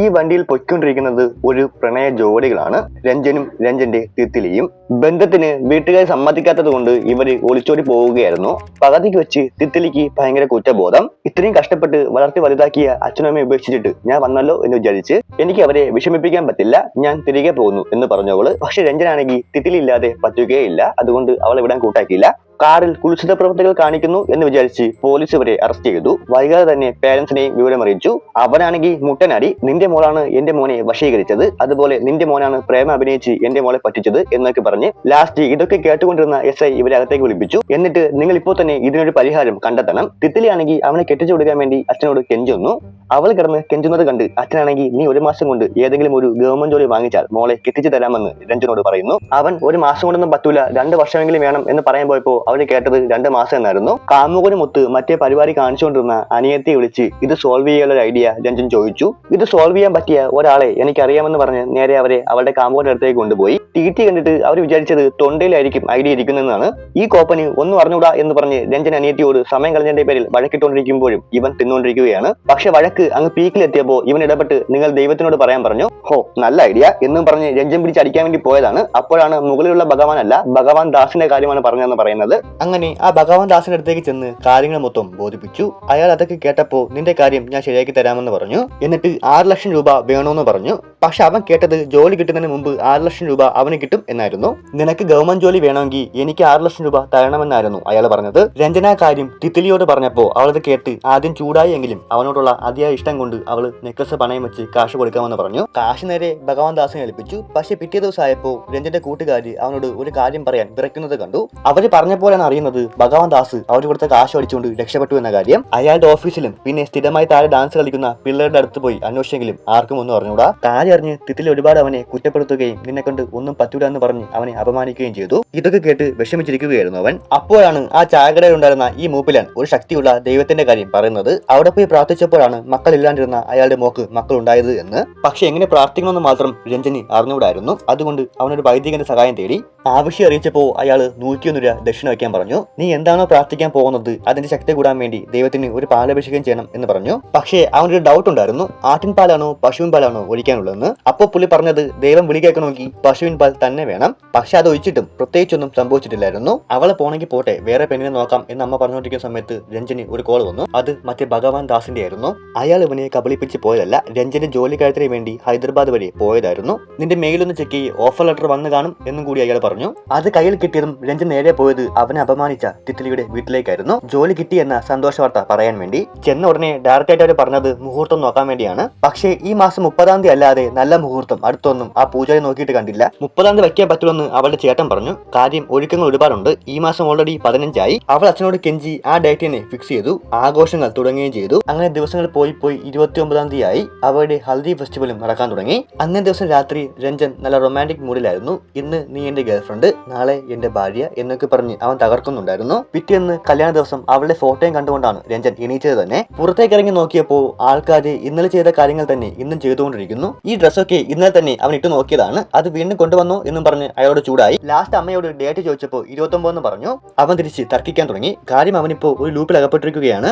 ഈ വണ്ടിയിൽ പൊയ്ക്കൊണ്ടിരിക്കുന്നത് ഒരു പ്രണയ ജോഡികളാണ്. രഞ്ജനും രഞ്ജന്റെ തിത്തിലിയും. ബന്ധത്തിന് വീട്ടുകാർ സമ്മതിക്കാത്തത് കൊണ്ട് ഇവർ ഒളിച്ചോടി പോവുകയായിരുന്നു. പകുതിക്ക് വെച്ച് തിത്തിലിക്ക് ഭയങ്കര കുറ്റബോധം. ഇത്രയും കഷ്ടപ്പെട്ട് വളർത്തി വലുതാക്കിയ അച്ഛനമ്മയെ ഉപേക്ഷിച്ചിട്ട് ഞാൻ വന്നല്ലോ എന്ന് വിചാരിച്ച് എനിക്ക് അവരെ വിഷമിപ്പിക്കാൻ പറ്റില്ല ഞാൻ തിരികെ പോകുന്നു എന്ന് പറഞ്ഞവൾ. പക്ഷെ രഞ്ജനാണെങ്കിൽ തിത്തിലി ഇല്ലാതെ പറ്റുകയില്ല. അതുകൊണ്ട് അവളെ വിടാൻ കൂട്ടാക്കിയില്ല. കാറിൽ കുളിച്ചിത പ്രവർത്തികൾ കാണിക്കുന്നു എന്ന് വിചാരിച്ച് പോലീസ് ഇവരെ അറസ്റ്റ് ചെയ്തു. വൈകാതെ തന്നെ പേരൻസിനെയും വിവരം അറിയിച്ചു. അവനാണെങ്കിൽ മുട്ടനാടി നിന്റെ മോളാണ് എന്റെ മോനെ വശീകരിച്ചത് അതുപോലെ നിന്റെ മോനാണ് പ്രേമ അഭിനയിച്ച് എന്റെ മോളെ പറ്റിച്ചത് എന്നൊക്കെ പറഞ്ഞ് ലാസ്റ്റ് ഇതൊക്കെ കേട്ടുകൊണ്ടിരുന്ന എസ് ഐ ഇവരെ അകത്തേക്ക് വിളിപ്പിച്ചു. എന്നിട്ട് നിങ്ങൾ ഇപ്പോൾ തന്നെ ഇതിനൊരു പരിഹാരം കണ്ടെത്തണം. തിത്തിലിയാണെങ്കിൽ അവനെ കെട്ടിച്ചു കൊടുക്കാൻ വേണ്ടി അച്ഛനോട് കെഞ്ചുന്നു. അവൾ കിടന്ന് കെഞ്ചുന്നത് കണ്ട് അച്ഛനാണെങ്കിൽ നീ ഒരു മാസം കൊണ്ട് ഏതെങ്കിലും ഒരു ഗവൺമെന്റ് ജോലി വാങ്ങിച്ചാൽ മോളെ കെട്ടിച്ചു തരാമെന്ന് രഞ്ജനോട് പറയുന്നു. അവൻ ഒരു മാസം കൊണ്ടൊന്നും പറ്റൂല രണ്ട് വർഷമെങ്കിലും വേണം എന്ന് പറയാൻ പോയപ്പോ അവന് കേട്ടത് രണ്ട് മാസം എന്നായിരുന്നു. കാമുകനുമൊത്ത് മറ്റേ പരിപാടി കാണിച്ചുകൊണ്ടിരുന്ന അനിയത്തെ വിളിച്ച് ഇത് സോൾവ് ചെയ്യാനുള്ള ഒരു ഐഡിയ രഞ്ജൻ ചോദിച്ചു. ഇത് സോൾവ് ചെയ്യാൻ പറ്റിയ ഒരാളെ എനിക്കറിയാമെന്ന് പറഞ്ഞ് നേരെ അവരെ അവളുടെ കാമുകന്റെ അടുത്തേക്ക് കൊണ്ടുപോയി. തീറ്റി കണ്ടിട്ട് അവർ വിചാരിച്ചത് തൊണ്ടയിലായിരിക്കും ഐഡിയ ഇരിക്കുന്നതെന്നാണ്. ഈ കോപ്പന് ഒന്നും അറിഞ്ഞൂടാ എന്ന് പറഞ്ഞ് രഞ്ജൻ അനിയത്തിയോട് സമയം കളഞ്ഞതിന്റെ പേരിൽ വഴക്കിട്ടുകൊണ്ടിരിക്കുമ്പോഴും ഇവൻ തിന്നുകൊണ്ടിരിക്കുകയാണ് പക്ഷെ വഴക്ക് അങ്ങ് പീക്കിലെത്തിയപ്പോ ഇവൻ ഇടപെട്ട് നിങ്ങൾ ദൈവത്തിനോട് പറയാൻ പറഞ്ഞു ഹോ നല്ല ഐഡിയ എന്നും പറഞ്ഞ് രഞ്ജം പിടിച്ച് അടിക്കാൻ വേണ്ടി പോയതാണ്. അപ്പോഴാണ് മുകളിലുള്ള ഭഗവാൻ അല്ല ഭഗവാൻ ദാസിന്റെ കാര്യമാണ് പറഞ്ഞതെന്ന് പറയുന്നത്. അങ്ങനെ ആ ഭഗവാൻ ദാസിന്റെ അടുത്തേക്ക് ചെന്ന് കാര്യങ്ങൾ മൊത്തം ബോധിപ്പിച്ചു. അയാൾ അതൊക്കെ കേട്ടപ്പോ നിന്റെ കാര്യം ഞാൻ ശരിയാക്കി തരാമെന്ന് പറഞ്ഞു. എന്നിട്ട് ആറ് ലക്ഷം രൂപ വേണമെന്ന് പറഞ്ഞു. പക്ഷെ അവൻ കേട്ടത് ജോലി കിട്ടുന്നതിന് മുമ്പ് ആറ് ലക്ഷം രൂപ അവന് കിട്ടും എന്നായിരുന്നു. നിനക്ക് ഗവൺമെന്റ് ജോലി വേണമെങ്കിൽ എനിക്ക് ആറ് ലക്ഷം രൂപ തരണമെന്നായിരുന്നു അയാൾ പറഞ്ഞത്. രഞ്ജന കാര്യം തിത്തിലിയോട് പറഞ്ഞപ്പോ അവളത് കേട്ട് ആദ്യം ചൂടായി അവനോടുള്ള അവനോടുള്ള അതിയായ ഇഷ്ടം കൊണ്ട് അവൾ നെക്ലസ് പണയം വെച്ച് കാശ് കൊടുക്കാമെന്ന് പറഞ്ഞു. കാശ് നേരെ ഭഗവാൻ ദാസിനെ ഏൽപ്പിച്ചു. പക്ഷെ പിറ്റേ ദിവസമായപ്പോ രഞ്ജന്റെ കൂട്ടുകാരി അവനോട് ഒരു കാര്യം പറയാൻ വിറയ്ക്കുന്നത് കണ്ടു. അവർ പറഞ്ഞപ്പോഴാണ് അറിയുന്നത് ഭഗവാൻ ദാസ് അവർ കൊടുത്ത കാശ് അടിച്ചുകൊണ്ട് രക്ഷപ്പെട്ടു എന്ന കാര്യം. അയാളുടെ ഓഫീസിലും പിന്നെ സ്ഥിരമായി താഴെ ഡാൻസ് കളിക്കുന്ന പിള്ളേരുടെ അടുത്ത് പോയി അന്വേഷിച്ചെങ്കിലും ആർക്കും ഒന്നും അറിഞ്ഞൂടാ. കാര്യം അറിഞ്ഞ് തിത്തിൽ ഒരുപാട് അവനെ കുറ്റപ്പെടുത്തുകയും നിന്നെ കൊണ്ട് ഒന്നും പറ്റൂല എന്ന് പറഞ്ഞ് അവനെ അപമാനിക്കുകയും ചെയ്തു. ഇതൊക്കെ കേട്ട് വിഷമിച്ചിരിക്കുകയായിരുന്നു അവൻ. അപ്പോഴാണ് ആ ചായക്കടയിൽ ഉണ്ടായിരുന്ന ഈ മൂപ്പിലാൻ ഒരു ശക്തിയുള്ള ദൈവത്തിന്റെ കാര്യം പറയുന്നത്. അവിടെ പോയി പ്രാർത്ഥിച്ചപ്പോഴാണ് മക്കളില്ലാണ്ടിരുന്ന അയാളുടെ മോക്ക് മക്കളുണ്ടായത് എന്ന്. പക്ഷെ എങ്ങനെ പ്രാർത്ഥിക്കണമെന്ന് മാത്രം രഞ്ജനി അറിഞ്ഞുകൂടായിരുന്നു. അതുകൊണ്ട് അവനൊരു വൈദികന്റെ സഹായം തേടി ആവശ്യം അറിയിച്ചപ്പോ അയാൾ നൂറ്റിയൊന്ന് രൂപ ദക്ഷിണ വയ്ക്കാൻ പറഞ്ഞു. നീ എന്താണോ പ്രാർത്ഥിക്കാൻ പോകുന്നത് അതിന്റെ ശക്തി കൂടാൻ വേണ്ടി ദൈവത്തിന് ഒരു പാലഭിഷേകം ചെയ്യണം എന്ന് പറഞ്ഞു. പക്ഷേ അവനൊരു ഡൗട്ട് ഉണ്ടായിരുന്നു. ആട്ടിൻ പാലാണോ പശുവിൻ പാലാണോ ഒഴിക്കാനുള്ളതെന്ന്. അപ്പോൾ പുള്ളി പറഞ്ഞത് ദൈവം വിളി കേൾക്കണമെങ്കിൽ പശുവിൻ പാൽ തന്നെ വേണം. പക്ഷെ അത് ഒഴിച്ചിട്ടും പ്രത്യേകിച്ചൊന്നും സംഭവിച്ചിട്ടില്ലായിരുന്നു. അവളെ പോണെങ്കിൽ പോട്ടെ വേറെ പെണ്ണിനെ നോക്കാം എന്ന് അമ്മ പറഞ്ഞുകൊണ്ടിരിക്കുന്ന സമയത്ത് രഞ്ജനി ഒരു കോൾ വന്നു. അത് മറ്റേ ഭഗവാൻ ദാസിന്റെ ആയിരുന്നു. അയാൾ ഇവനെ കബളിപ്പിച്ച് പോയതല്ല. രഞ്ജന്റെ ജോലി കാര്യത്തിന് വേണ്ടി ഹൈദരാബാദ് വരെ പോയതായിരുന്നു. നിന്റെ മെയിലൊന്ന് ചെക്ക് ചെയ്യ്. ഓഫർ ലെറ്റർ വന്നു കാണും എന്നും കൂടി അയാൾ പറഞ്ഞു. അത് കയ്യിൽ കിട്ടിയതും രഞ്ജൻ നേരെ പോയത് അവനെ അപമാനിച്ച തിത്ലിയുടെ വീട്ടിലേക്കായിരുന്നു. ജോലി കിട്ടി എന്ന സന്തോഷ വാർത്ത പറയാൻ വേണ്ടി. ചെന്ന ഉടനെ ഡയറക്റ്റ് ആയിട്ട് അവർ പറഞ്ഞത് മുഹൂർത്തം നോക്കാൻ വേണ്ടിയാണ്. പക്ഷേ ഈ മാസം മുപ്പതാം തീയതി അല്ലാതെ നല്ല മുഹൂർത്തം അടുത്തൊന്നും ആ പൂജാരി നോക്കിയിട്ട് കണ്ടില്ല. മുപ്പതാം തീയതി വയ്ക്കാൻ പറ്റുമെന്ന് അവളുടെ ചേട്ടൻ പറഞ്ഞു. കാര്യം ഒരുക്കങ്ങൾ ഒരുപാടുണ്ട്. ഈ മാസം ഓൾറെഡി പതിനഞ്ചായി. അവൾ അച്ഛനോട് കെഞ്ചി ആ ഡേറ്റിനെ ഫിക്സ് ചെയ്തു. ആഘോഷങ്ങൾ തുടങ്ങുകയും ചെയ്തു. അങ്ങനെ ദിവസങ്ങൾ പോയി പോയി ഇരുപത്തി ഒമ്പതാം തീയതി ആയി അവരുടെ ഹൽദി ഫെസ്റ്റിവലും നടക്കാൻ തുടങ്ങി. അന്നേ ദിവസം രാത്രി രഞ്ജൻ നല്ല റൊമാന്റിക് മൂഡിലായിരുന്നു. ഇന്ന് നീ എന്റെ ഗേൾഫ്രണ്ട് നാളെ എന്റെ ഭാര്യ എന്നൊക്കെ പറഞ്ഞ് അവൻ തകർക്കുന്നുണ്ടായിരുന്നു. പിറ്റേന്ന് കല്യാണ ദിവസം അവളുടെ ഫോട്ടോയും കണ്ടുകൊണ്ടാണ് രഞ്ജൻ എണീച്ചത് തന്നെ. പുറത്തേക്ക് ഇറങ്ങി നോക്കിയപ്പോൾ ആൾക്കാർ ഇന്നലെ ചെയ്ത കാര്യങ്ങൾ തന്നെ ഇന്നും ചെയ്തുകൊണ്ടിരിക്കുന്നു. ഈ ഡ്രസ്സൊക്കെ ഇന്നലെ തന്നെ അവൻ ഇട്ട് നോക്കിയതാണ്. അത് വീണ്ടും കൊണ്ടുവന്നു എന്നും പറഞ്ഞ് അയാളോട് ചൂടായി. ലാസ്റ്റ് അമ്മയോട് ഡേറ്റ് ചോദിച്ചപ്പോൾ ഇരുപത്തൊമ്പതെന്ന് പറഞ്ഞു. അവൻ തിരിച്ച് തർക്കിക്കാൻ തുടങ്ങി. കാര്യം അവനിപ്പോ ഒരു ലൂപ്പിൽ അകപ്പെട്ടിരിക്കുകയാണ്.